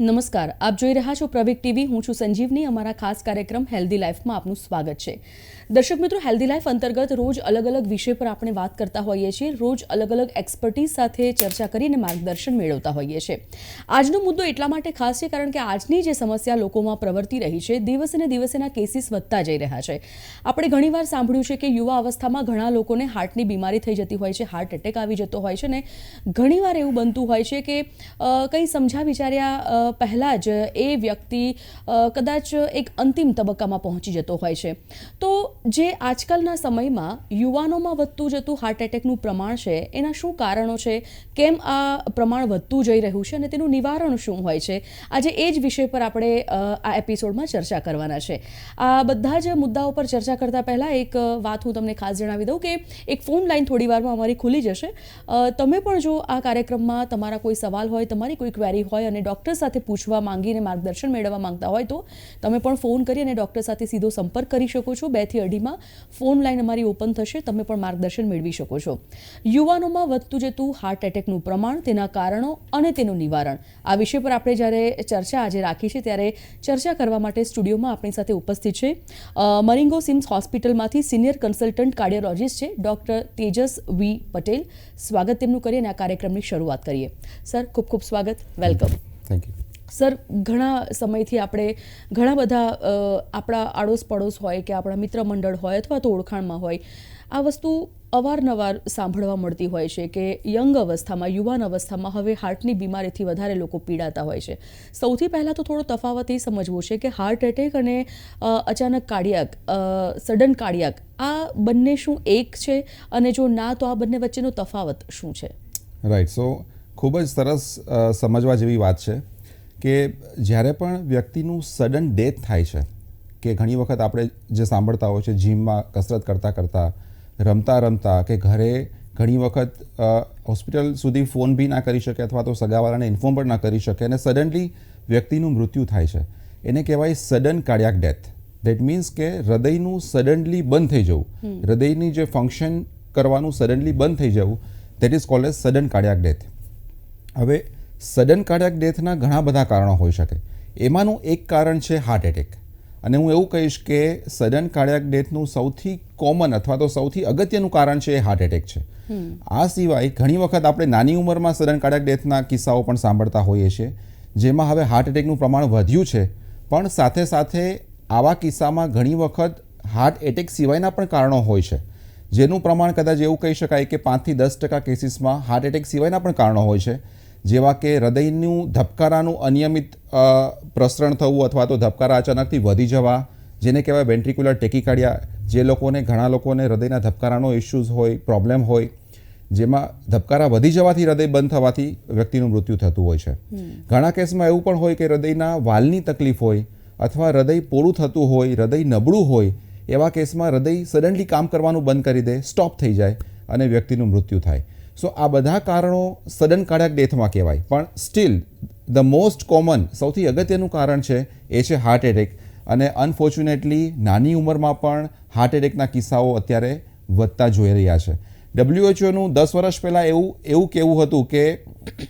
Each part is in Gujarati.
નમસ્કાર, આપ જોઈ રહ્યા છો પ્રવિક ટીવી. હું છું સંજીવની. અમારા ખાસ કાર્યક્રમ હેલ્ધી લાઈફમાં આપનું સ્વાગત છે. દર્શક મિત્રો હેલ્ધી લાઈફ અંતર્ગત રોજ અલગ અલગ વિષય પર આપણે વાત કરતા હોઈએ છીએ. રોજ અલગ અલગ એક્સપર્ટીઝ સાથે ચર્ચા કરીને માર્ગદર્શન મેળવતા હોઈએ છીએ. આજનો મુદ્દો એટલા માટે ખાસ છે કારણ કે આજની જે સમસ્યા લોકોમાં પ્રવર્તી રહી છે, દિવસે દિવસેના કેસીસ વધતા જઈ રહ્યા છે. આપણે ઘણીવાર સાંભળ્યું છે કે યુવા અવસ્થામાં ઘણા લોકોને હાર્ટની બીમારી થઈ જતી હોય છે હાર્ટ એટેક આવી જતો હોય છે ને ઘણીવાર એવું બનતું હોય છે કે કંઈ સમજ્યા વિચાર્યા પહેલાં જ એ વ્યક્તિ કદાચ એક અંતિમ તબક્કામાં પહોંચી જતો હોય છે. તો જે આજકાલના સમયમાં યુવાનોમાં વધતું જતું હાર્ટ એટેકનું પ્રમાણ છે, એના શું કારણો છે, કેમ આ પ્રમાણ વધતું જઈ રહ્યું છે અને તેનું નિવારણ શું હોય છે, આજે એ જ વિષય પર આપણે આ એપિસોડમાં ચર્ચા કરવાના છે. આ બધા જ મુદ્દાઓ પર ચર્ચા કરતા પહેલાં એક વાત હું તમને ખાસ જણાવી દઉં કે એક ફોન લાઈન થોડી વારમાં અમારી ખુલી જશે. તમે પણ જો આ કાર્યક્રમમાં તમારા કોઈ સવાલ હોય, તમારી કોઈ ક્વેરી હોય અને ડૉક્ટર સાથે પૂછવા માંગીને માર્ગદર્શન મેળવવા માંગતા હોય તો તમે પણ ફોન કરી અને ડૉક્ટર સાથે સીધો સંપર્ક કરી શકો છો. બેથી અઢીમાં ફોન લાઇન અમારી ઓપન થશે, તમે પણ માર્ગદર્શન મેળવી શકો છો. યુવાનોમાં વધતું જતું હાર્ટ એટેકનું પ્રમાણ, તેના કારણો અને તેનું નિવારણ. આ વિષય પર આપણે જ્યારે ચર્ચા આજે રાખી છે, ત્યારે ચર્ચા કરવા માટે સ્ટુડિયોમાં આપણી સાથે ઉપસ્થિત છે મરિંગો સિમ્સ હોસ્પિટલમાંથી સિનિયર કન્સલ્ટન્ટ કાર્ડિયોલોજિસ્ટ છે, ડૉક્ટર તેજસ વી પટેલ. સ્વાગત તેમનું કરીએ અને આ કાર્યક્રમની શરૂઆત કરીએ. સર, ખૂબ ખૂબ સ્વાગત. વેલકમ. થેન્ક યુ સર, ઘણા સમયથી આપણે, ઘણા બધા આપણા આડોશ પડોશ હોય કે આપણા મિત્ર મંડળ હોય અથવા તો ઓળખાણમાં હોય, આ વસ્તુ અવારનવાર સાંભળવા મળતી હોય છે કે યંગ અવસ્થામાં, યુવાન અવસ્થામાં હવે હાર્ટની બીમારીથી વધારે લોકો પીડાતા હોય છે. સૌથી પહેલાં તો થોડો તફાવત એ સમજવો છે કે હાર્ટ એટેક અને અચાનક કાર્ડિયાક સડન કાર્ડિયાક, આ બંને શું એક છે? અને જો ના, તો આ બંને વચ્ચેનો તફાવત શું છે? રાઈટ સો ખૂબ જ સરસ સમજવા જેવી વાત છે. કે જ્યારે પણ વ્યક્તિનું સડન ડેથ થાય છે કે ઘણી વખત આપણે જે સાંભળતા હોય છે જીમમાં કસરત કરતાં કરતાં રમતા રમતા કે ઘરે ઘણી વખત હોસ્પિટલ સુધી ફોન બી ના કરી શકે અથવા તો સગાવાળાને ઇન્ફોર્મ પણ ના કરી શકે અને સડનલી વ્યક્તિનું મૃત્યુ થાય છે. એને કહેવાય sudden cardiac death that means કે હૃદયનું સડનલી બંધ થઈ જવું. હૃદયની જે ફંક્શન કરવાનું સડનલી બંધ થઈ જવું that is called as sudden cardiac death હવે સડન કાર્ડિયાક ડેથના ઘણા બધા કારણો હોઈ શકે. એમાંનું એક કારણ છે હાર્ટ એટેક અને હું એવું કહીશ કે સડન કાર્ડિયાક ડેથનું સૌથી કોમન અથવા તો સૌથી અગત્યનું કારણ છે એ હાર્ટ એટેક છે. આ સિવાય ઘણી વખત આપણે નાની ઉંમરમાં સડન કાર્ડિયાક ડેથના કિસ્સાઓ પણ સાંભળતા હોઈએ છીએ જેમાં હવે હાર્ટ એટેકનું પ્રમાણ વધ્યું છે. પણ સાથે સાથે આવા કિસ્સામાં ઘણી વખત હાર્ટ એટેક સિવાયના પણ કારણો હોય છે. જેનું પ્રમાણ કદાચ એવું કહી શકાય કે પાંચથી દસ ટકા કેસીસમાં હાર્ટ એટેક સિવાયના પણ કારણો હોય છે. જેવા કે હૃદયનું ધબકારાનું અનિયમિત પ્રસરણ થવું અથવા તો ધબકારા અચાનકથી વધી જવા જેને કહેવાય વેન્ટ્રિક્યુલર ટેકિકાર્ડિયા જે લોકોને ઘણા લોકોને હૃદયના ધબકારાનો ઇશ્યુઝ હોય પ્રોબ્લેમ હોય જેમાં ધબકારા વધી જવાથી હૃદય બંધ થવાથી વ્યક્તિનું મૃત્યુ થતું હોય છે. ઘણા કેસમાં એવું પણ હોય કે હૃદયના વાલની તકલીફ હોય અથવા હૃદય પોળું થતું હોય હૃદય નબળું હોય એવા કેસમાં હૃદય સડનલી કામ કરવાનું બંધ કરી દે સ્ટોપ થઈ જાય અને વ્યક્તિનું મૃત્યુ થાય. સો આ બધા કારણો સડન કાર્ડિયાક ડેથમાં કહેવાય. પણ સ્ટીલ ધ મોસ્ટ કોમન સૌથી અગત્યનું કારણ છે, એ છે હાર્ટ એટેક અને અનફોર્ચ્યુનેટલી નાની ઉંમરમાં પણ હાર્ટ એટેકના કિસ્સાઓ અત્યારે વધતા જોઈ રહ્યા છે. ડબ્લ્યુએચઓનું દસ વર્ષ પહેલાં એવું એવું કહેવું હતું કે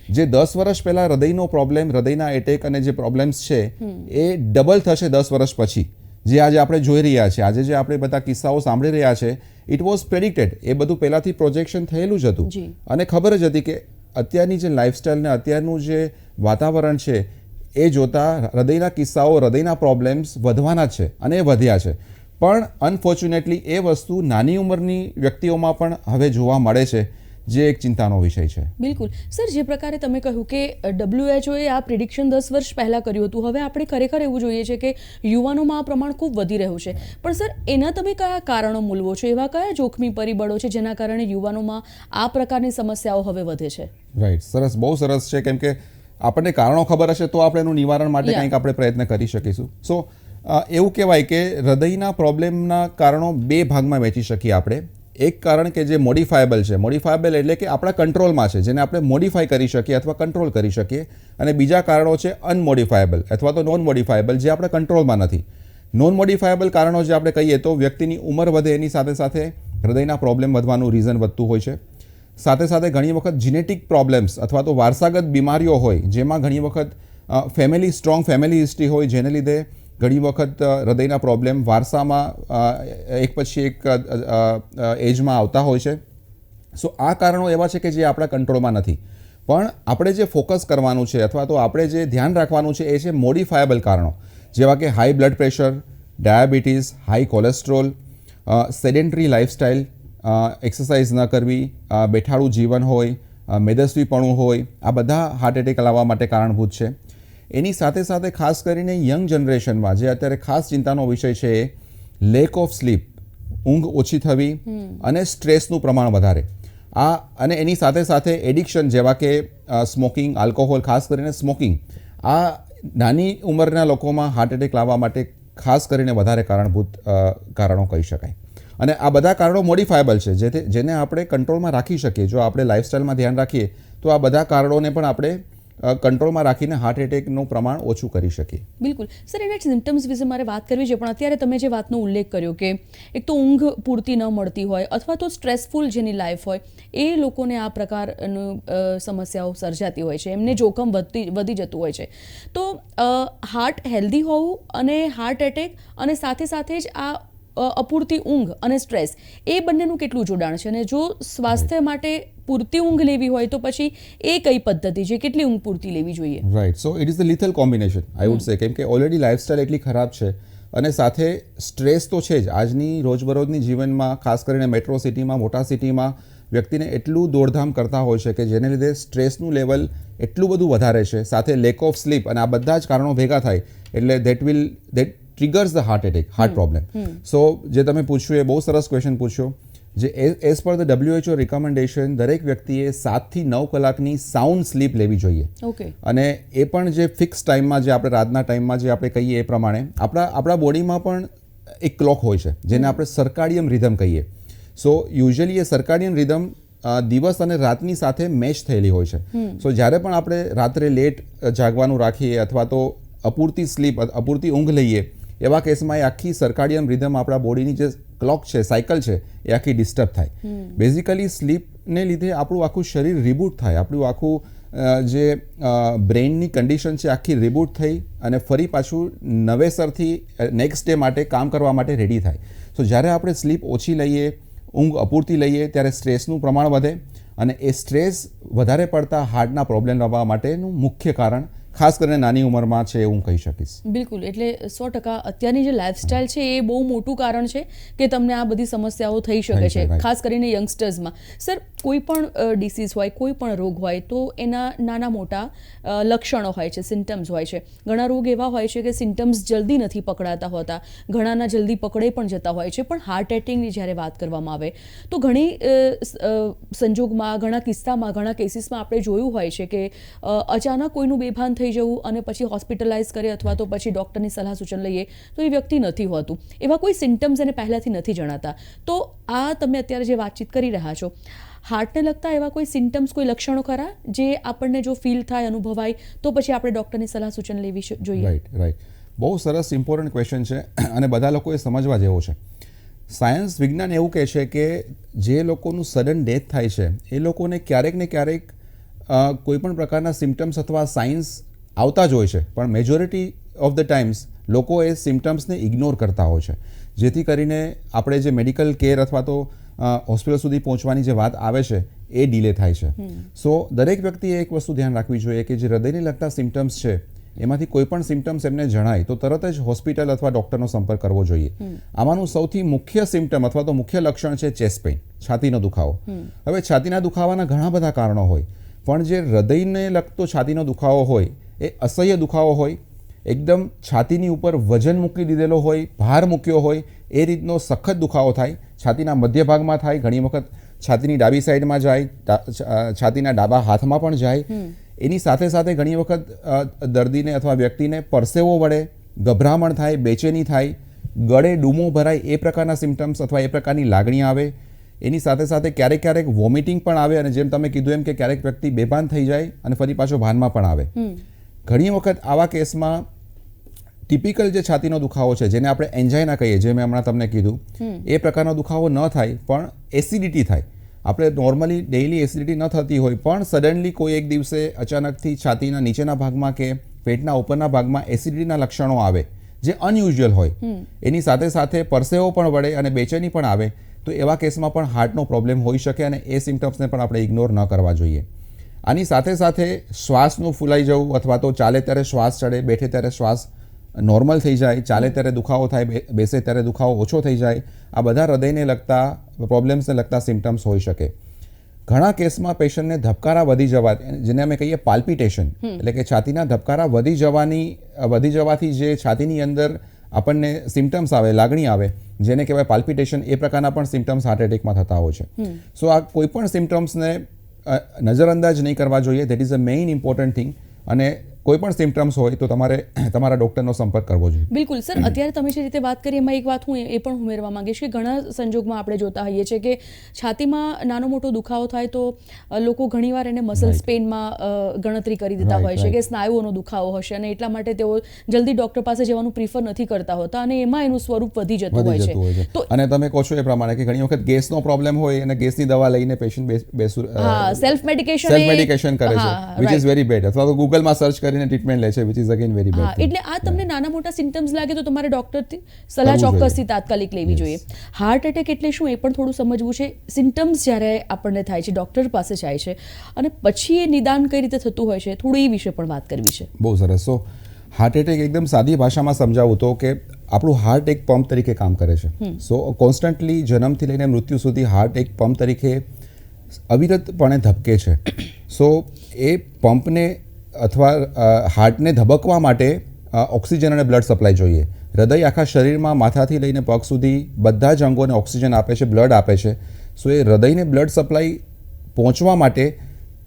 જે દસ વર્ષ પહેલાં હૃદયનો પ્રોબ્લેમ હૃદયના એટેક અને જે પ્રોબ્લેમ્સ છે, એ ડબલ થશે દસ વર્ષ પછી. જે આજે આપણે જોઈ રહ્યા છીએ. આજે જે આપણે બધા કિસ્સાઓ સાંભળી રહ્યા છે ઇટ વોઝ પ્રેડિક્ટેડ એ બધું પહેલાંથી પ્રોજેક્શન થયેલું જ હતું. અને ખબર જ હતી કે અત્યારની જે લાઇફસ્ટાઈલ ને અત્યારનું જે વાતાવરણ છે એ જોતા હૃદયના કિસ્સાઓ હૃદયના પ્રોબ્લેમ્સ વધવાના જ છે અને એ વધ્યા છે. પણ અનફોર્ચ્યુનેટલી એ વસ્તુ નાની ઉંમરની વ્યક્તિઓમાં પણ હવે જોવા મળે છે. જે એક ચિંતાનો વિષય છે. બિલકુલ. સર જે પ્રકારે તમે કહ્યું કે ડબ્લ્યુએચઓએ આ પ્રિડિક્શન દસ વર્ષ પહેલાં કર્યું હતું હવે આપણે ખરેખર એવું જોઈએ છે કે યુવાનોમાં આ પ્રમાણ ખૂબ વધી રહ્યું છે. પણ સર એના તમે કયા કારણો મૂલવો છો? એવા કયા જોખમી પરિબળો છે જેના કારણે યુવાનોમાં આ પ્રકારની સમસ્યાઓ હવે વધે છે? રાઈટ સરસ. બહુ સરસ છે. કેમ કે આપણને કારણો ખબર હશે તો આપણે એનું નિવારણ માટે કંઈક આપણે પ્રયત્ન કરી શકીશું. સો એવું કહેવાય કે હૃદયના પ્રોબ્લેમના કારણો બે ભાગમાં વહેંચી શકીએ આપણે. એક કારણ કે જે મોડિફાયેબલ છે. મોડિફાયેબલ એટલે કે આપણા કંટ્રોલમાં છે, જેને આપણે મોડિફાઈ કરી શકીએ અથવા કંટ્રોલ કરી શકીએ. અને બીજા કારણો છે અનમોડિફાયેબલ અથવા તો નોન મોડિફાયેબલ જે આપણા કંટ્રોલમાં નથી. નોન મોડિફાયેબલ કારણો જે આપણે કહીએ તો વ્યક્તિની ઉંમર વધે, એની સાથે સાથે હૃદયના પ્રોબ્લેમ વધવાનું રીઝન વધતું હોય છે. સાથે સાથે ઘણી વખત જીનેટિક પ્રોબ્લેમ્સ અથવા તો વારસાગત બીમારીઓ હોય, જેમાં ઘણી વખત ફેમિલી સ્ટ્રોંગ ફેમિલી હિસ્ટ્રી હોય, જેને લીધે ઘણી વખત હૃદયના પ્રોબ્લેમ વારસામાં એક પછી એક એજમાં આવતા હોય છે. સો આ કારણો એવા છે કે જે આપણા કંટ્રોલમાં નથી. પણ આપણે જે ફોકસ કરવાનું છે અથવા તો આપણે જે ધ્યાન રાખવાનું છે એ છે મોડિફાયેબલ કારણો. જેવા કે high blood pressure diabetes high cholesterol sedentary lifestyle exercise ન કરવી બેઠાડું જીવન હોય મેદસ્વીપણું હોય, આ બધા હાર્ટ એટેક લાવવા માટે કારણભૂત છે. એની સાથે સાથે ખાસ કરીને યંગ જનરેશનમાં, જે અત્યારે ખાસ ચિંતાનો વિષય છે લેક ઓફ સ્લીપ ઊંઘ ઓછી થવી અને સ્ટ્રેસનું પ્રમાણ વધારે. આ અને એની સાથે સાથે એડિક્શન જેવા કે સ્મોકિંગ આલ્કોહોલ ખાસ કરીને સ્મોકિંગ આ નાની ઉંમરના લોકોમાં હાર્ટ એટેક લાવવા માટે ખાસ કરીને વધારે કારણભૂત કારણો કહી શકાય. અને આ બધા કારણો મોડિફાયેબલ છે, જેથી, જેને આપણે કંટ્રોલમાં રાખી શકીએ. જો આપણે લાઇફસ્ટાઇલમાં ધ્યાન રાખીએ, તો આ બધા કારણોને પણ આપણે કંટ્રોલમાં રાખીને હાર્ટ એટેકનું પ્રમાણ ઓછું કરી શકીએ. બિલકુલ. સર, એના સિમ્ટમ્સ વિશે મારે વાત કરવી છે, પણ અત્યારે તમે જે વાતનો ઉલ્લેખ કર્યો કે એક તો ઊંઘ પૂરતી ન મળતી હોય અથવા તો સ્ટ્રેસફુલ જેની લાઈફ હોય, એ લોકોને આ પ્રકારનું સમસ્યાઓ સર્જાતી હોય છે. એમને જોખમ વધતી, વધી જતું હોય છે. તો હાર્ટ હેલ્ધી હોવું અને હાર્ટ એટેક અને સાથે સાથે જ આ અપૂરતી ઊંઘ અને સ્ટ્રેસ એ બંનેનું કેટલું જોડાણ છે? અને જો સ્વાસ્થ્ય માટે પૂરતી ઊંઘ લેવી હોય તો પછી એ કઈ પદ્ધતિ છે? કેટલી ઊંઘ પૂરતી લેવી જોઈએ? Right so it is the lethal combination I would say કેમ કે ઓલરેડી લાઇફસ્ટાઇલ એટલી ખરાબ છે અને સાથે સ્ટ્રેસ તો છે જ. આજની રોજબરોજની જીવનમાં ખાસ કરીને મેટ્રો સિટીમાં મોટા સિટીમાં વ્યક્તિને એટલું દોડધામ કરતા હોય છે કે જેને લીધે સ્ટ્રેસનું લેવલ એટલું બધું વધારે છે. સાથે લેક ઓફ સ્લીપ અને આ બધા જ કારણો ભેગા થાય. એટલે that will that triggers the heart attack heart problem so જે તમે પૂછ્યું એ બહુ સરસ ક્વેશ્ચન પૂછ્યો. જે as per the WHO recommendation દરેક વ્યક્તિએ સાતથી નવ કલાકની સાઉન્ડ સ્લીપ લેવી જોઈએ. ઓકે અને એ પણ જે ફિક્સ ટાઈમમાં જે આપણે રાતના ટાઈમમાં જે આપણે કહીએ એ પ્રમાણે આપણા આપણા બોડીમાં પણ એક ક્લોક હોય છે જેને આપણે સર્કાડિયમ રિધમ કહીએ. સો યુઝ્યુઅલી એ સર્કાડિયમ રિધમ દિવસ અને રાતની સાથે મેચ થયેલી હોય છે. સો જ્યારે પણ આપણે રાત્રે લેટ જાગવાનું રાખીએ અથવા તો અપૂરતી સ્લીપ અપૂરતી ઊંઘ લઈએ એવા કેસમાં એ આખી સરકાડિયમ રિધમ આપણા બોડીની જે ક્લોક છે સાયકલ છે એ આખી ડિસ્ટર્બ થાય. બેઝિકલી સ્લીપને લીધે આપણું આખું શરીર રિબૂટ થાય. આપણું આખું જે બ્રેઇનની કન્ડિશન છે આખી રિબૂટ થઈ અને ફરી પાછું નવેસરથી નેક્સ્ટ ડે માટે કામ કરવા માટે રેડી થાય. સો જ્યારે આપણે સ્લીપ ઓછી લઈએ ઊંઘ અપૂરતી લઈએ ત્યારે સ્ટ્રેસનું પ્રમાણ વધે અને એ સ્ટ્રેસ વધારે પડતા હાર્ટના પ્રોબ્લેમ આવવા માટેનું મુખ્ય કારણ ખાસ કરીને નાની ઉંમરમાં છે હું કહી શકીશ. બિલકુલ એટલે સો ટકા અત્યારની જે લાઈફસ્ટાઈલ છે એ બહુ મોટું કારણ છે કે તમને આ બધી સમસ્યાઓ થઈ શકે છે ખાસ કરીને યંગસ્ટર્સમાં સર કોઈ પણ ડિસીઝ હોય કોઈ પણ રોગ હોય તો એના નાના મોટા લક્ષણો હોય છે સિમ્ટમ્સ હોય છે. ઘણા રોગ એવા હોય છે કે સિમ્ટમ્સ જલ્દી નથી પકડાતા હોતા ઘણાના જલ્દી પકડે પણ જતા હોય છે પણ હાર્ટ એટેકની જ્યારે વાત કરવામાં આવે તો ઘણી સંજોગમાં ઘણા કિસ્સામાં ઘણા કેસીસમાં આપણે જોયું હોય છે કે અચાનક કોઈનું બેભાન થઈ જવું અને પછી હોસ્પિટલાઇઝ કરે અથવા તો પછી ડૉક્ટરની સલાહ સૂચન લઈએ, તો એ વ્યક્તિ નથી હોતું. એવા કોઈ સિમ્ટમ્સ એને પહેલાંથી નથી જણાતા. તો આ તમે અત્યારે જે વાતચીત કરી રહ્યા છો, હાર્ટને લગતા એવા કોઈ સિમ્ટમ્સ, કોઈ લક્ષણો ખરા? જે આપણને જો ફીલ થાય, અનુભવાય, તો પછી આપણે ડૉક્ટરની સલાહ સૂચન લેવી જોઈએ. રાઈટ રાઈટ બહુ સરસ ઇમ્પોર્ટન્ટ ક્વેશ્ચન છે અને બધા લોકોએ સમજવા જેવો છે. સાયન્સ વિજ્ઞાન એવું કહે છે કે જે લોકોનું સડન ડેથ થાય છે, એ લોકોને ક્યારેક ને ક્યારેક કોઈપણ પ્રકારના સિમ્ટમ્સ અથવા સાઇન્સ આવતા જ હોય છે. પણ મેજોરિટી ઓફ ધ ટાઈમ્સ લોકો એ સિમ્ટમ્સને ઇગ્નોર કરતા હોય છે. જેથી કરીને આપણે જે મેડિકલ કેર અથવા તો હોસ્પિટલ સુધી પહોંચવાની જે વાત આવે છે એ ડીલે થાય છે. સો દરેક વ્યક્તિએ એક વસ્તુ ધ્યાન રાખવી જોઈએ કે જે હૃદયને લગતા સિમ્ટમ્સ છે એમાંથી કોઈ પણ સિમ્ટમ્સ એમને જણાય તો તરત જ હોસ્પિટલ અથવા ડૉક્ટરનો સંપર્ક કરવો જોઈએ. આમાંનું સૌથી મુખ્ય સિમ્ટમ અથવા તો મુખ્ય લક્ષણ છે ચેસ્ટ પેઇન છાતીનો દુખાવો. હવે છાતીના દુખાવાના ઘણા બધા કારણો હોય. પણ જે હૃદયને લગતો છાતીનો દુખાવો હોય એ અસહ્ય દુખાવો હોય એકદમ છાતીની ઉપર વજન મૂકી દીધેલો હોય ભાર મૂક્યો હોય એ રીતનો સખત દુખાવો થાય છાતીના મધ્ય ભાગમાં થાય ઘણી વખત છાતીની ડાબી સાઈડમાં જાય છાતીના ડાબા હાથમાં પણ જાય. એની સાથે સાથે ઘણી વખત દર્દીને અથવા વ્યક્તિને પરસેવો વળે ગભરામણ થાય બેચેની થાય ગળે ડૂમો ભરાય એ પ્રકારના સિમ્ટમ્સ અથવા એ પ્રકારની લાગણી આવે. એની સાથે સાથે ક્યારેક ક્યારેક વોમિટિંગ પણ આવે અને જેમ તમે કીધું એમ કે ક્યારેક વ્યક્તિ બેભાન થઈ જાય અને ફરી પાછો ભાનમાં પણ આવે. ઘણી વખત આવા કેસમાં ટિપિકલ જે છાતીનો દુખાવો છે જેને આપણે એન્જાઇના કહીએ જે મેં હમણાં તમને કીધું એ પ્રકારનો દુખાવો ન થાય પણ એસિડિટી થાય. આપણે નોર્મલી ડેઇલી એસિડિટી ન થતી હોય પણ સડનલી કોઈ એક દિવસે અચાનકથી છાતીના નીચેના ભાગમાં કે પેટના ઉપરના ભાગમાં એસિડિટીના લક્ષણો આવે જે અનયુઝ્યુઅલ હોય. એની સાથે સાથે પરસેવો પણ વળે અને બેચેની પણ આવે તો એવા કેસમાં પણ હાર્ટનો પ્રોબ્લેમ હોઈ શકે અને એ સિમ્ટમ્સને પણ આપણે ઇગ્નોર ન કરવા જોઈએ. આની સાથે સાથે શ્વાસનું ફૂલાઈ જવું અથવા તો ચાલે ત્યારે શ્વાસ ચડે બેઠે ત્યારે શ્વાસ નોર્મલ થઈ જાય ચાલે ત્યારે દુખાવો થાય બેસે ત્યારે દુખાવો ઓછો થઈ જાય આ બધા હૃદયને લગતા પ્રોબ્લેમ્સને લગતા સિમ્ટમ્સ હોઈ શકે. ઘણા કેસમાં પેશન્ટને ધબકારા વધી જવા જેને અમે કહીએ પાલ્પિટેશન એટલે કે છાતીના ધબકારા વધી જવાની વધી જવાથી જે છાતીની અંદર આપણને સિમ્ટમ્સ આવે લાગણી આવે જેને કહેવાય પાલ્પિટેશન એ પ્રકારના પણ સિમ્ટમ્સ હાર્ટ એટેકમાં થતા હોય છે. સો આ કોઈ પણ સિમ્ટમ્સને નજરઅંદાજ નહીં કરવા જોઈએ. That is a main important thing અને કોઈ પણ સિમ્ટમ્સ હોય તો તમારે તમારા ડૉક્ટરનો સંપર્ક કરવો જોઈએ. બિલકુલ. સર અત્યારે તમે જે રીતે વાત કરી એમાં એક વાત હું એ પણ ઉમેરવા માંગીશ કે ઘણા સંજોગમાં આપણે જોતા હોઈએ છીએ કે છાતીમાં નાનો મોટો દુખાવો થાય તો લોકો ઘણીવાર એને મસલ સ્પેનમાં અ, ગણતરી કરી દેતા હોય છે કે સ્નાયુઓનો દુખાવો હશે અને એટલા માટે તેઓ જલ્દી ડોક્ટર પાસે જવાનું પ્રિફર નથી કરતા હોતા અને એમાં એનું સ્વરૂપ વધી જતું હોય છે. તો અને તમે કહો છો એ પ્રમાણે કે ઘણી વખત ગેસનો પ્રોબ્લેમ હોય અને ગેસની દવા લઈને પેશન્ટ બેસું હા સેલ્ફ મેડિકેશન સેલ્ફ મેડિકેશન કરે છે વિચ ઇઝ વેરી બેડ અથવા તો ગૂગલમાં સર્ચ કરીને ટ્રીટમેન્ટ લે છે which is again very bad એટલે આ તમને નાના મોટા સિમ્ટમ્સ લાગે તો તમારે ડોક્ટરથી સલાહ કરવું જોઈએ. ચોક્કસથી તાત્કાલિક લેવી જોઈએ. હાર્ટ એટેક એટલે શું એ પણ થોડું સમજવું છે. સિમ્ટમ્સ જ્યારે આપણને થાય છે ડોક્ટર પાસે જાય છે અને પછી એ નિદાન કઈ રીતે થતું હોય છે થોડું એ વિશે પણ વાત કરવી છે. બહુ સરસ. સો હાર્ટ એટેક એકદમ સાદી ભાષામાં સમજાવું તો કે આપણું હાર્ટ એક પંપ તરીકે કામ કરે છે. સો કોન્સ્ટન્ટલી જન્મથી લઈને મૃત્યુ સુધી હાર્ટ એક પંપ તરીકે અવિરતપણે ધબકે છે. સો એ પંપને અથવા હાર્ટને ધબકવા માટે ઓક્સિજન અને બ્લડ સપ્લાય જોઈએ. હૃદય આખા શરીરમાં માથાથી લઈને પગ સુધી બધા જ અંગોને ઓક્સિજન આપે છે, બ્લડ આપે છે. સો એ હૃદયને બ્લડ સપ્લાય પહોંચવા માટે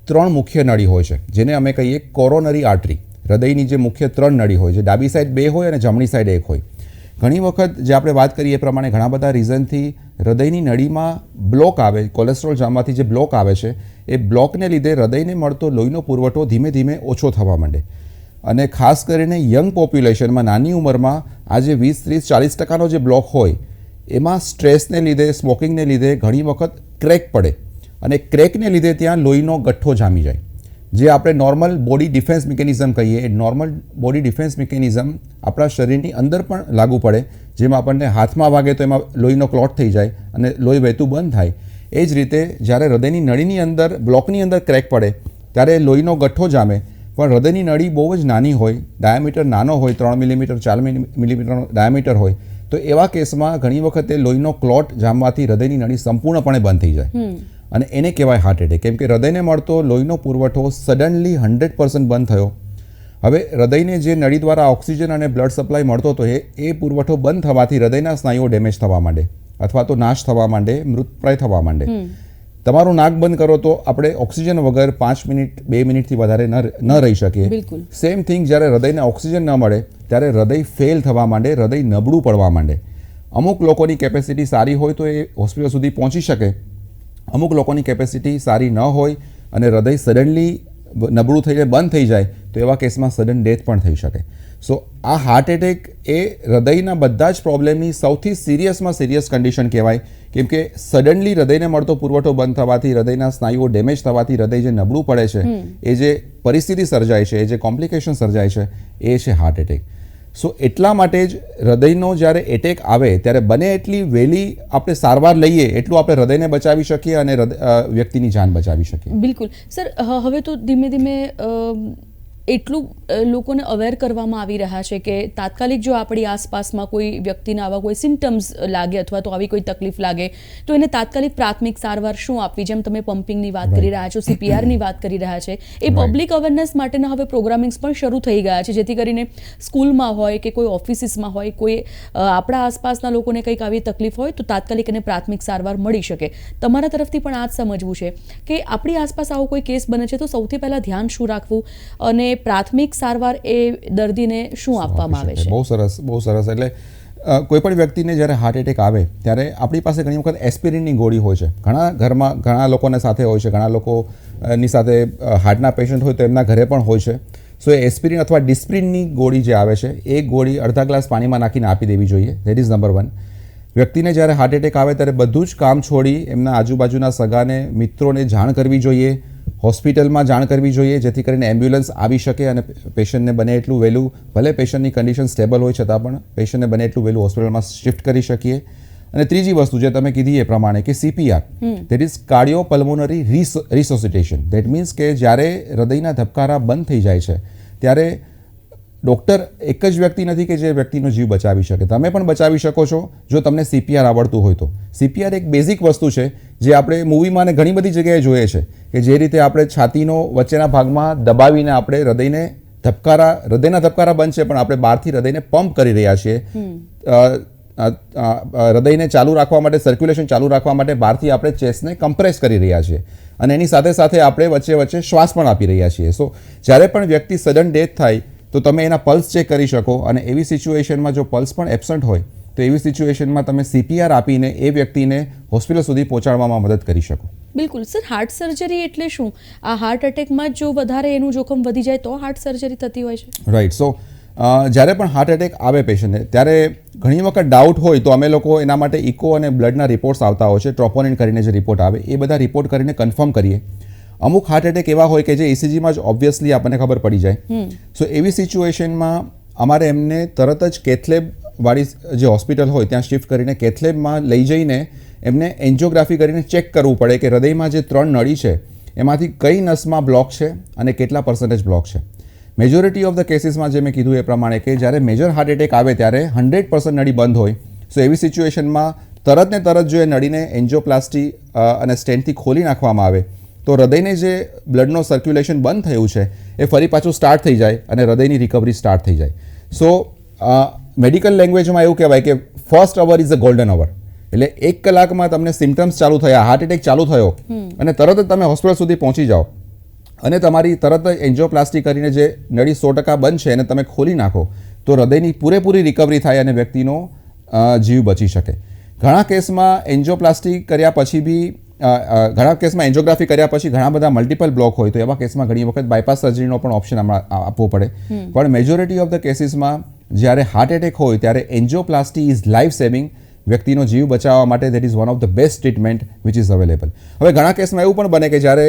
ત્રણ મુખ્ય નળી હોય છે, જેને અમે કહીએ કોરોનરી આર્ટરી. હૃદયની જે મુખ્ય ત્રણ નળી હોય છે, ડાબી સાઈડ બે હોય અને જમણી સાઈડ એક હોય. ઘણી વખત જે આપણે વાત કરીએ એ પ્રમાણે ઘણા બધા રીઝનથી હૃદયની નળીમાં બ્લોક આવે કોલેસ્ટ્રોલ જામવાથી જે બ્લોક આવે છે, એ બ્લોકને લીધે હૃદયને મળતો લોહીનો પુરવઠો ધીમે ધીમે ઓછો થવા માંડે. અને ખાસ કરીને યંગ પોપ્યુલેશનમાં નાની ઉંમરમાં આજે વીસ, ત્રીસ, ચાલીસ ટકાનો જે બ્લોક હોય, એમાં સ્ટ્રેસને લીધે સ્મોકિંગને લીધે ઘણી વખત ક્રેક પડે. અને ક્રેકને લીધે ત્યાં લોહીનો ગઠ્ઠો જામી જાય. જે આપણે નોર્મલ બોડી ડિફેન્સ મિકેનિઝમ કહીએ, એ નોર્મલ બોડી ડિફેન્સ મિકેનિઝમ આપણા શરીરની અંદર પણ લાગુ પડે, જેમાં આપણને હાથમાં વાગે તો એમાં લોહીનો ક્લોટ થઈ જાય અને લોહી વહેતું બંધ થાય. એ જ રીતે જ્યારે હૃદયની નળીની અંદર, બ્લોકની અંદર ક્રેક પડે, ત્યારે લોહીનો ગઠ્ઠો જામે. પણ હૃદયની નળી બહુ જ નાની હોય ડાયામીટર નાનો હોય, ત્રણ મિલીમીટર ચાર મિલીમીટરનો ડાયામીટર હોય, તો એવા કેસમાં ઘણી વખતે લોહીનો ક્લોટ જામવાથી હૃદયની નળી સંપૂર્ણપણે બંધ થઈ જાય. અને એને કહેવાય હાર્ટ એટેક કેમ કે હૃદયને મળતો લોહીનો પુરવઠો સડનલી હંડ્રેડ પર્સન્ટ બંધ થયો. હવે હૃદયને જે નળી દ્વારા ઓક્સિજન અને બ્લડ સપ્લાય મળતો હતો એ એ પુરવઠો બંધ થવાથી હૃદયના સ્નાયુઓ ડેમેજ થવા માંડે અથવા તો નાશ થવા માંડે મૃતપ્રાય થવા માંડે. તમારું નાક બંધ કરો તો આપણે ઓક્સિજન વગર પાંચ મિનિટ બે મિનિટથી વધારે ન ન રહી શકીએ. સેમ થિંગ જ્યારે હૃદયને ઓક્સિજન ન મળે ત્યારે હૃદય ફેલ થવા માંડે હૃદય નબળું પડવા માંડે. અમુક લોકોની કેપેસિટી સારી હોય તો એ હોસ્પિટલ સુધી પહોંચી શકે. અમુક લોકોની કેપેસિટી સારી ન હોય અને હૃદય સડનલી નબળું થઈને બંધ થઈ જાય તો એવા કેસમાં સડન ડેથ પણ થઈ શકે. સો આ હાર્ટ એટેક એ હૃદયના બધા જ પ્રોબ્લેમની સૌથી સિરિયસમાં સિરિયસ કન્ડિશન કહેવાય. કેમ કે સડનલી હૃદયને મળતો પુરવઠો બંધ થવાથી હૃદયના સ્નાયુઓ ડેમેજ થવાથી હૃદય જે નબળું પડે છે એ જે પરિસ્થિતિ સર્જાય છે એ જે કોમ્પ્લિકેશન સર્જાય છે એ છે હાર્ટ એટેક સો એટલા માટે જ હૃદયનો જ્યારે એટેક આવે, ત્યારે બને એટલી વહેલી આપણે સારવાર લઈએ, એટલું આપણે હૃદયને બચાવી શકીએ અને વ્યક્તિની જાન બચાવી શકીએ. બિલકુલ. સર હવે તો ધીમે ધીમે એટલું લોકોને અવેર કરવામાં આવી રહ્યા છે કે તાત્કાલિક જો આપણી આસપાસમાં કોઈ વ્યક્તિને આવા કોઈ સિમ્ટમ્સ લાગે અથવા તો આવી કોઈ તકલીફ લાગે તો એને તાત્કાલિક પ્રાથમિક સારવાર શું આપવી? જેમ તમે પમ્પિંગની વાત કરી રહ્યા છો સીપીઆરની વાત કરી રહ્યા છે એ પબ્લિક અવેરનેસ માટેના હવે પ્રોગ્રામિંગ્સ પણ શરૂ થઈ ગયા છે જેથી કરીને સ્કૂલમાં હોય કે કોઈ ઓફિસીસમાં હોય કોઈ આપણા આસપાસના લોકોને કંઈક આવી તકલીફ હોય તો તાત્કાલિક એને પ્રાથમિક સારવાર મળી શકે. તમારા તરફથી પણ આ જ સમજવું છે કે આપણી આસપાસ આવો કોઈ કેસ બને છે તો સૌથી પહેલાં ધ્યાન શું રાખવું? અને પ્રાથમિક સારવાર એ દર્દીને શું આપવામાં આવે છે? બહુ સરસ બહુ સરસ. એટલે કોઈપણ કોઈ પણ વ્યક્તિને જ્યારે હાર્ટ એટેક આવે ત્યારે આપણી પાસે ઘણી વખત એસ્પિરિનની ગોળી હોય છે. ઘણા ઘરમાં ઘણા લોકોને સાથે હોય છે. ઘણા લોકો અ, સાથે હાર્ટના પેશન્ટ હોય તો એમના ઘરે પણ હોય છે. સો એ એસ્પિરિન અથવા ડિસ્પ્રિનની ગોળી જે આવે છે એ ગોળી અડધા ગ્લાસ પાણીમાં નાખીને આપી દેવી જોઈએ. દેટ ઇઝ નંબર વન વ્યક્તિને જ્યારે હાર્ટ એટેક આવે ત્યારે બધું જ કામ છોડી એમના આજુબાજુના સગાને મિત્રોને જાણ કરવી જોઈએ. હોસ્પિટલમાં જાણ કરવી જોઈએ જેથી કરીને એમ્બ્યુલન્સ આવી શકે અને પેશન્ટને બને એટલું વહેલું ભલે પેશન્ટની કન્ડિશન સ્ટેબલ હોય છતાં પણ પેશન્ટને બને એટલું વહેલું હોસ્પિટલમાં શિફ્ટ કરી શકીએ. અને ત્રીજી વસ્તુ જે તમે કીધી એ પ્રમાણે કે CPR that is cardio pulmonary resuscitation that means કે જ્યારે હૃદયના ધબકારા બંધ થઈ જાય છે ત્યારે ડૉક્ટર એક જ વ્યક્તિ નથી કે જે વ્યક્તિનો જીવ બચાવી શકે. તમે પણ બચાવી શકો છો જો તમને સીપીઆર આવડતું હોય તો. સીપીઆર એક બેઝિક વસ્તુ છે જે આપણે મૂવીમાં અને ઘણી બધી જગ્યાએ જોઈએ છે કે જે રીતે આપણે છાતીનો વચ્ચેના ભાગમાં દબાવીને આપણે હૃદયને ધબકારા હૃદયના ધબકારા બંધ છે પણ આપણે બહારથી હૃદયને પંપ કરી રહ્યા છીએ. હૃદયને ચાલુ રાખવા માટે સર્ક્યુલેશન ચાલુ રાખવા માટે બહારથી આપણે ચેસ્ટને કમ્પ્રેસ કરી રહ્યા છીએ. અને એની સાથે સાથે આપણે વચ્ચે વચ્ચે શ્વાસ પણ આપી રહ્યા છીએ. સો જ્યારે પણ વ્યક્તિ સડન ડેથ થાય તો તમે એના પલ્સ ચેક કરી શકો અને એવી સિચ્યુએશનમાં જો પલ્સ પણ એબસન્ટ હોય તો એવી સિચ્યુએશનમાં તમે સીપીઆર આપીને એ વ્યક્તિને હોસ્પિટલ સુધી પહોંચાડવામાં મદદ કરી શકો. બિલકુલ. સર હાર્ટ સર્જરી એટલે શું? આ હાર્ટ એટેકમાં જ જો વધારે એનું જોખમ વધી જાય તો હાર્ટ સર્જરી થતી હોય છે? રાઈટ સો જ્યારે પણ હાર્ટ એટેક આવે પેશન્ટને ત્યારે ઘણી વખત ડાઉટ હોય તો અમે લોકો એના માટે ઇકો અને બ્લડના રિપોર્ટ્સ આવતા હોય છે ટ્રોપોનિન કરીને જે રિપોર્ટ આવે એ બધા રિપોર્ટ કરીને કન્ફર્મ કરીએ. અમુક હાર્ટ એટેક એવા હોય કે જે ઇસીજીમાં જ ઓબ્વિયસલી આપણને ખબર પડી જાય. સો એવી સિચ્યુએશનમાં અમારે એમને તરત જ કેથલેબ વાળી જે હોસ્પિટલ હોય ત્યાં શિફ્ટ કરીને કેથલેબમાં લઈ જઈને એમને એન્જિયોગ્રાફી કરીને ચેક કરવું પડે કે હૃદયમાં જે ત્રણ નળી છે, એમાંથી કઈ નસમાં બ્લોક છે અને કેટલા પર્સન્ટેજ બ્લોક છે. મેજોરિટી ઓફ ધ કેસીસમાં જે મેં કીધું એ પ્રમાણે કે જ્યારે મેજર હાર્ટ એટેક આવે ત્યારે હંડ્રેડ પર્સન્ટ નળી બંધ હોય. સો એવી સિચ્યુએશનમાં તરત ને તરત જો એ નળીને એન્જિયોપ્લાસ્ટી અને સ્ટેન્ડથી ખોલી નાખવામાં આવે, તો હૃદયને જે બ્લડનો સર્ક્યુલેશન બંધ થયું છે, એ ફરી પાછું સ્ટાર્ટ થઈ જાય અને હૃદયની રિકવરી સ્ટાર્ટ થઈ જાય. સો મેડિકલ લેંગ્વેજમાં એવું કહેવાય કે first hour is a golden hour. એટલે એક કલાકમાં તમને સિમ્ટમ્સ ચાલુ થયા હાર્ટ એટેક ચાલુ થયો અને તરત જ તમે હોસ્પિટલ સુધી પહોંચી જાઓ. અને તમારી તરત જ એન્જિયોપ્લાસ્ટી કરીને જે નળી સો ટકા બંધ છે એને તમે ખોલી નાખો તો હૃદયની પૂરેપૂરી રિકવરી થાય અને વ્યક્તિનો જીવ બચી શકે. ઘણા કેસમાં એન્જિયોપ્લાસ્ટી કર્યા પછી બી ઘણા કેસમાં એન્જિયોગ્રાફી કર્યા પછી ઘણા બધા મલ્ટિપલ બ્લોક હોય તો એવા કેસમાં ઘણી વખત બાયપાસ સર્જરીનો પણ ઓપ્શન આપવો પડે. પણ મેજોરિટી ઓફ ધ કેસીસમાં જ્યારે હાર્ટ એટેક હોય ત્યારે એન્જિયોપ્લાસ્ટી ઇઝ લાઈફ સેવિંગ વ્યક્તિનો જીવ બચાવવા માટે that is one of the best treatment which is available હવે ઘણા કેસમાં એવું પણ બને કે જ્યારે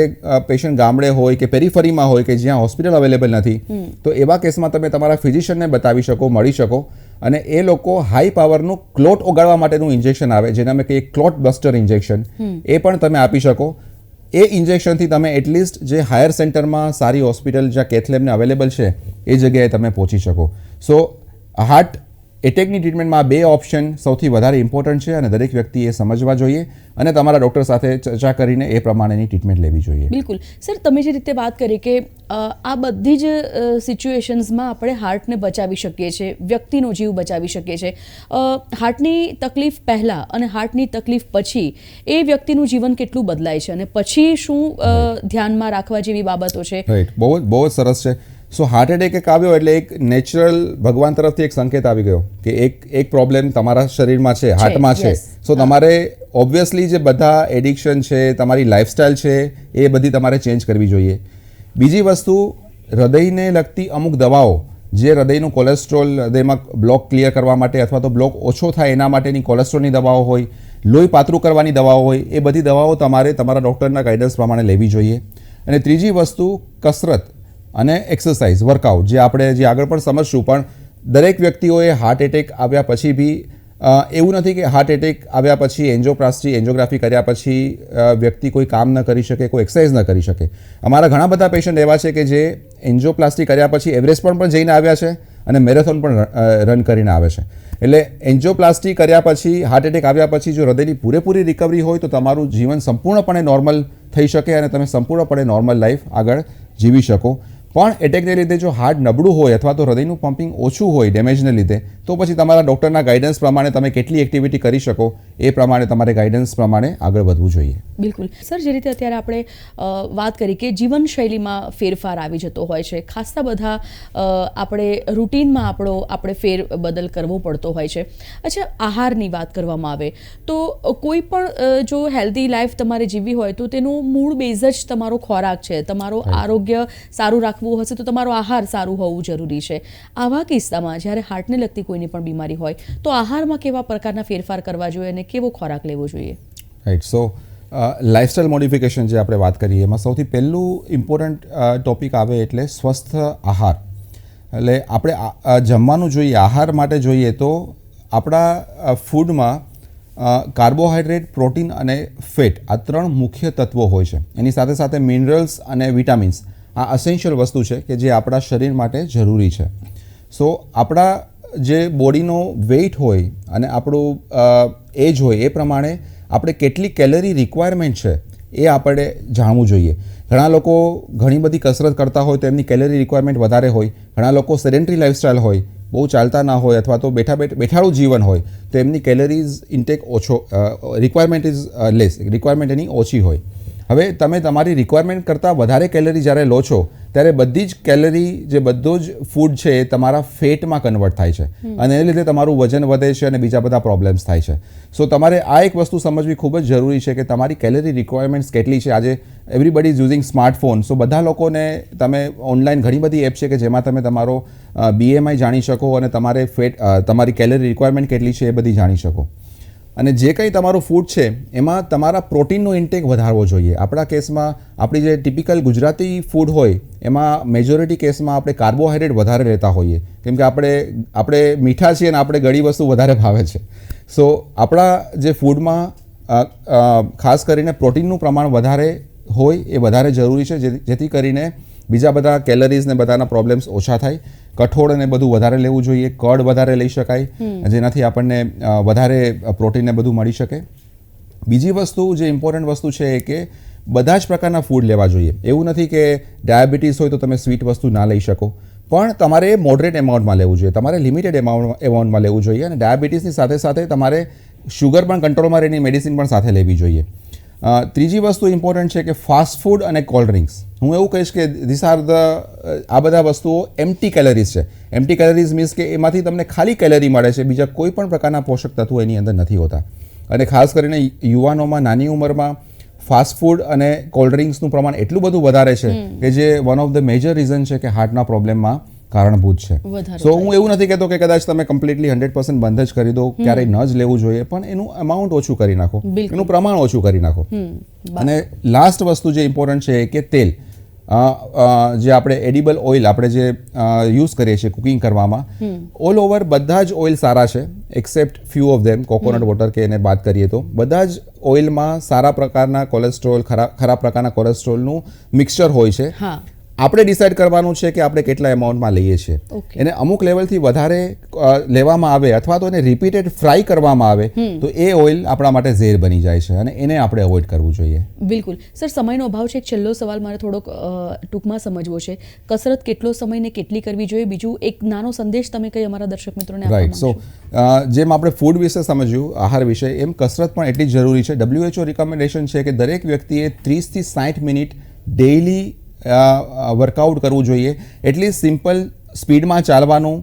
પેશન્ટ ગામડે હોય કે પેરીફરીમાં હોય કે જ્યાં હોસ્પિટલ અવેલેબલ નથી તો એવા કેસમાં તમે તમારા ફિઝિશિયનને બતાવી શકો મળી શકો અને એ લોકો હાઈ પાવરનું ક્લોટ ઓગાળવા માટેનું ઇન્જેક્શન આવે જેને અમે કહીએ ક્લોટ બસ્ટર ઇન્જેક્શન એ પણ તમે આપી શકો. એ ઇન્જેક્શનથી તમે એટલીસ્ટ જે હાયર સેન્ટરમાં સારી હોસ્પિટલ જ્યાં કેથલેબને અવેલેબલ છે એ જગ્યાએ તમે પહોંચી શકો. સો હાર્ટ એટેકની ટ્રીટમેન્ટમાં બે ઓપ્શન સૌથી વધારે ઇમ્પોર્ટન્ટ છે અને દરેક વ્યક્તિએ સમજવા જોઈએ અને તમારા ડૉક્ટર સાથે ચર્ચા કરીને એ પ્રમાણેની ટ્રીટમેન્ટ લેવી જોઈએ. બિલકુલ. સર તમે જે રીતે વાત કરી કે આ બધી જ સિચ્યુએશન્સમાં આપણે હાર્ટને બચાવી શકીએ છીએ વ્યક્તિનો જીવ બચાવી શકીએ છીએ. હાર્ટની તકલીફ પહેલાં અને હાર્ટની તકલીફ પછી એ વ્યક્તિનું જીવન કેટલું બદલાય છે અને પછી શું ધ્યાનમાં રાખવા જેવી બાબતો છે? બહુ બહુ જ સરસ છે. સો હાર્ટ એટેક એક આવ્યો એટલે એક નેચરલ ભગવાન તરફથી એક સંકેત આવી ગયો કે એક એક પ્રોબ્લેમ તમારા શરીરમાં છે હાર્ટમાં છે. સો તમારે ઓબ્વિયસલી જે બધા એડિક્શન છે તમારી લાઇફસ્ટાઇલ છે એ બધી તમારે ચેન્જ કરવી જોઈએ. બીજી વસ્તુ હૃદયને લગતી અમુક દવાઓ જે હૃદયનું કોલેસ્ટ્રોલ હૃદયમાં બ્લોક ક્લિયર કરવા માટે અથવા તો બ્લોક ઓછો થાય એના માટેની કોલેસ્ટ્રોલની દવાઓ હોય લોહી પાતળું કરવાની દવાઓ હોય એ બધી દવાઓ તમારે તમારા ડૉક્ટરના ગાઈડન્સ પ્રમાણે લેવી જોઈએ. અને ત્રીજી વસ્તુ કસરત. અને એક્સરસાઇઝ વર્કઆઉટ જે આપણે જે આગળ પણ સમજશું. પણ દરેક વ્યક્તિઓએ હાર્ટ એટેક આવ્યા પછી બી એવું નથી કે હાર્ટ એટેક આવ્યા પછી એન્જોપ્લાસ્ટી એન્જિયોગ્રાફી કર્યા પછી વ્યક્તિ કોઈ કામ ન કરી શકે, કોઈ એક્સરસાઇઝ ન કરી શકે. અમારા ઘણા બધા પેશન્ટ એવા છે કે જે એન્જોપ્લાસ્ટી કર્યા પછી એવરેસ્ટ પણ પણ જઈને આવ્યા છે અને મેરેથોન પણ રન કરીને આવે છે. એટલે એન્જોપ્લાસ્ટી કર્યા પછી હાર્ટ એટેક આવ્યા પછી જો હૃદયની પૂરેપૂરી રિકવરી હોય તો તમારું જીવન સંપૂર્ણપણે નોર્મલ થઈ શકે અને તમે સંપૂર્ણપણે નોર્મલ લાઈફ આગળ જીવી શકો. પણ એટેકને લીધે જો હાર્ટ નબળું હોય અથવા તો હૃદયનું પમ્પિંગ ઓછું હોય ડેમેજને લીધે તો પછી તમારા ડૉક્ટરના ગાઈડન્સ પ્રમાણે તમે કેટલી એક્ટિવિટી કરી શકો એ પ્રમાણે તમારે ગાઈડન્સ પ્રમાણે આગળ વધવું જોઈએ. બિલકુલ. સર જે રીતે અત્યારે આપણે વાત કરી કે જીવનશૈલીમાં ફેરફાર આવી જતો હોય છે ખાસા બધા આપણે રૂટીનમાં આપણો આપણે ફેર બદલ કરવો પડતો હોય છે. અચ્છા આહારની વાત કરવામાં આવે તો કોઈ પણ જો હેલ્ધી લાઈફ તમારે જીવવી હોય તો તેનું મૂળ બેઝ જ તમારો ખોરાક છે તમારો આરોગ્ય સારું રાખવું હશે તો તમારો આહાર સારું હોવું જરૂરી છે. આવા કિસ્સામાં જ્યારે હાર્ટને લગતી કોઈની પણ બીમારી હોય, તો આહારમાં કેવા પ્રકારના ફેરફાર કરવા જોઈએ અને કેવો ખોરાક લેવો જોઈએ? રાઈટ સો લાઇફસ્ટાઇલ મોડિફિકેશન જે આપણે વાત કરીએ, એમાં સૌથી પહેલું ઇમ્પોર્ટન્ટ ટોપિક આવે એટલે સ્વસ્થ આહાર. એટલે આપણે જમવાનું જોઈએ, આહાર માટે જોઈએ તો આપણા ફૂડમાં કાર્બોહાઈડ્રેટ પ્રોટીન અને ફેટ આ ત્રણ મુખ્ય તત્વો હોય છે. એની સાથે સાથે મિનરલ્સ અને વિટામિન્સ આ અસેન્શિયલ વસ્તુ છે કે જે આપણા શરીર માટે જરૂરી છે. સો આપણા જે બોડીનો વેઇટ હોય અને આપણું એજ હોય એ પ્રમાણે આપણે કેટલી કેલરી રિક્વાયરમેન્ટ છે એ આપણે જાણવું જોઈએ. ઘણા લોકો ઘણી બધી કસરત કરતા હોય તો એમની કેલરી રિક્વાયરમેન્ટ વધારે હોય. ઘણા લોકો સેડેન્ટરી લાઇફસ્ટાઇલ હોય, બહુ ચાલતા ના હોય અથવા તો બેઠા બેઠ, બેઠાડું જીવન હોય, તો એમની કેલરીઝ ઇન્ટેક ઓછો રિક્વાયરમેન્ટ ઇઝ લેસ રિક્વાયરમેન્ટ એની ઓછી હોય. હવે તમે તમારી રિક્વાયરમેન્ટ કરતાં વધારે કેલરી જ્યારે લો છો ત્યારે બધી જ કેલરી જે બધો જ ફૂડ છે એ તમારા ફેટમાં કન્વર્ટ થાય છે. અને એ લીધે તમારું વજન વધે છે અને બીજા બધા પ્રોબ્લેમ્સ થાય છે. સો તમારે આ એક વસ્તુ સમજવી ખૂબ જ જરૂરી છે કે તમારી કેલરી રિક્વાયરમેન્ટ્સ કેટલી છે. આજે everybody is using smartphone so બધા લોકોને તમે ઓનલાઈન ઘણી બધી એપ છે કે જેમાં તમે તમારો બીએમઆઈ જાણી શકો અને તમારે ફેટ તમારી કેલરી રિક્વાયરમેન્ટ કેટલી છે એ બધી જાણી શકો. અને જે કંઈ તમારું ફૂડ છે, એમાં તમારા પ્રોટીનનો ઇન્ટેક વધારવો જોઈએ. આપણા કેસમાં આપણી જે ટિપિકલ ગુજરાતી ફૂડ હોય, એમાં મેજોરિટી કેસમાં આપણે કાર્બોહાઈડ્રેટ વધારે લેતા હોઈએ. કેમ કે આપણે આપણે મીઠા છીએ અને આપણે ગળી વસ્તુ વધારે ભાવે છે. સો આપણા જે ફૂડમાં ખાસ કરીને પ્રોટીનનું પ્રમાણ વધારે હોય એ વધારે જરૂરી છે જેથી કરીને બીજા બધા કેલરીઝ ને બધાના પ્રોબ્લેમ્સ ઓછા થાય. કઠોળ ને બધું વધારે લેવું જોઈએ કડ વધારે લઈ શકાય જેનાથી આપણને વધારે પ્રોટીન ને બધું મળી શકે. બીજી વસ્તુ જે ઇમ્પોર્ટન્ટ વસ્તુ છે એ કે બધા જ પ્રકારના ફૂડ લેવા જોઈએ. એવું નથી કે ડાયાબિટીસ હોય તો તમે સ્વીટ વસ્તુ ના લઈ શકો. પણ તમારે મોડરેટ એમાઉન્ટમાં લેવું જોઈએ. તમારે લિમિટેડ એમાઉન્ટ એમાઉન્ટમાં લેવું જોઈએ અને ડાયાબિટીસની સાથે સાથે તમારે શુગર પણ કંટ્રોલમાં રહીને મેડિસિન પણ સાથે લેવી જોઈએ. ત્રીજી વસ્તુ ઇમ્પોર્ટન્ટ છે કે ફાસ્ટ ફૂડ અને કોલ્ડ ડ્રિંક્સ હું એવું કહીશ કે ધીસ આર ધ આ બધા વસ્તુઓ એમટી કેલરીઝ છે. એમટી કેલરીઝ મીન્સ કે એમાંથી તમને ખાલી કેલરી મળે છે બીજા કોઈ પણ પ્રકારના પોષક તત્વો એની અંદર નથી હોતા. અને ખાસ કરીને યુવાનોમાં નાની ઉંમરમાં ફાસ્ટ ફૂડ અને કોલ્ડ ડ્રિંક્સનું પ્રમાણ એટલું બધું વધારે છે કે જે one of the major reason છે કે હાર્ટના પ્રોબ્લેમમાં કારણભૂત છે. સો હું એવું નથી કહેતો કે કદાચ તમે કમ્પ્લીટલી હંડ્રેડ પર્સન્ટ બંધ જ કરી દો ક્યારેય ન જ લેવું જોઈએ પણ એનું અમાઉન્ટ ઓછું કરી નાખો. એનું પ્રમાણ ઓછું કરી નાખો. અને લાસ્ટ વસ્તુ જે ઇમ્પોર્ટન્ટ છે કે તેલ. જે આપણે એડિબલ ઓઇલ આપણે જે યુઝ કરીએ છીએ કુકિંગ કરવામાં ઓલ ઓવર બધા જ ઓઇલ સારા છે except few of them coconut water કે એને વાત કરીએ તો. બધા જ ઓઇલમાં સારા પ્રકારના કોલેસ્ટ્રોલ ખરાબ ખરાબ પ્રકારના કોલેસ્ટ્રોલનું મિક્સચર હોય છે. હા. આપણે ડિસાઇડ કરવાનું છે કે આપણે કેટલા એમાઉન્ટમાં લઈએ છીએ. એને અમુક લેવલથી વધારે લેવામાં આવે અથવા તો એને રિપીટેડ ફ્રાય કરવામાં આવે તો એ ઓઇલ આપણા માટે ઝેર બની જાય છે અને એને આપણે અવોઇડ કરવું જોઈએ. બિલકુલ. સર સમયનો અભાવ છે. એક છેલ્લો સવાલ મારે થોડોક ટૂંકમાં સમજવો છે. કસરત કેટલો સમય ને કેટલી કરવી જોઈએ? બીજું એક નાનો સંદેશ તમે કઈ અમારા દર્શક મિત્રોને રાઈટ સો જેમ આપણે ફૂડ વિશે સમજ્યું આહાર વિશે એમ કસરત પણ એટલી જ જરૂરી છે. ડબ્લ્યુએચઓ રિકમેન્ડેશન છે કે દરેક વ્યક્તિએ ત્રીસથી સાઠ મિનિટ ડેઇલી વર્કઆઉટ કરવું જોઈએ. એટલી સિમ્પલ સ્પીડમાં ચાલવાનું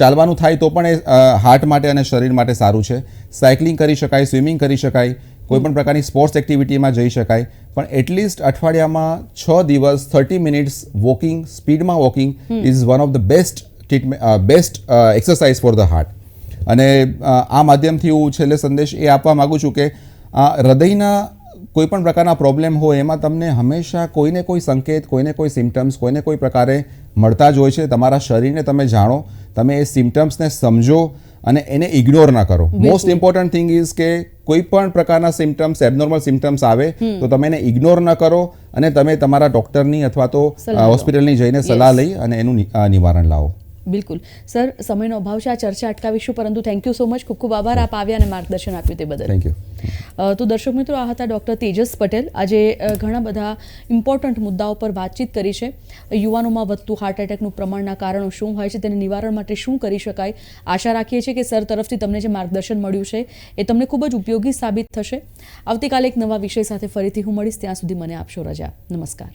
ચાલવાનું થાય તો પણ એ હાર્ટ માટે અને શરીર માટે સારું છે. સાયકલિંગ કરી શકાય સ્વિમિંગ કરી શકાય કોઈ પણ પ્રકારની સ્પોર્ટ્સ એક્ટિવિટીમાં જઈ શકાય. પણ એટલીસ્ટ અઠવાડિયામાં છ દિવસ થર્ટી મિનિટ્સ વોકિંગ સ્પીડમાં walking is one of the best treatment best exercise for the heart અને આ માધ્યમથી હું છેલ્લે સંદેશ એ આપવા માગું છું કે આ હૃદયના કોઈ પણ પ્રકારના પ્રોબ્લેમ હોય એમાં તમને હંમેશા કોઈને કોઈ સંકેત કોઈને કોઈ સિમ્ટમ્સ કોઈને કોઈ પ્રકારે મળતા જ હોય છે. તમારા શરીરને તમે જાણો તમે એ સિમ્ટમ્સને સમજો અને એને ઇગ્નોર ના કરો. મોસ્ટ ઇમ્પોર્ટન્ટ થિંગ ઇઝ કે કોઈ પણ પ્રકારના સિમ્ટમ્સ એબનોર્મલ સિમ્ટમ્સ આવે તો તમે એને ઇગ્નોર ન કરો અને તમે તમારા ડોક્ટરની અથવા તો હોસ્પિટલની જઈને સલાહ લઈ અને એનું નિવારણ લાવો. બિલકુલ. સર સમયનો અભાવ છે આ ચર્ચા અટકાવીશું પરંતુ થેન્ક યુ સો મચ ખૂબ ખૂબ આભાર. આપ આવ્યા અને માર્ગદર્શન આપ્યું તે બદલ. થેન્ક યુ તો દર્શક મિત્રો આ હતા ડૉક્ટર તેજસ પટેલ. આજે ઘણા બધા ઇમ્પોર્ટન્ટ મુદ્દાઓ પર વાતચીત કરી છે. યુવાનોમાં વધતું હાર્ટ એટેકનું પ્રમાણના કારણો શું હોય છે તેને નિવારણ માટે શું કરી શકાય? આશા રાખીએ છીએ કે સર તરફથી તમને જે માર્ગદર્શન મળ્યું છે એ તમને ખૂબ જ ઉપયોગી સાબિત થશે. આવતીકાલે એક નવા વિષય સાથે ફરીથી હું મળીશ. ત્યાં સુધી મને આપશો રજા. નમસ્કાર.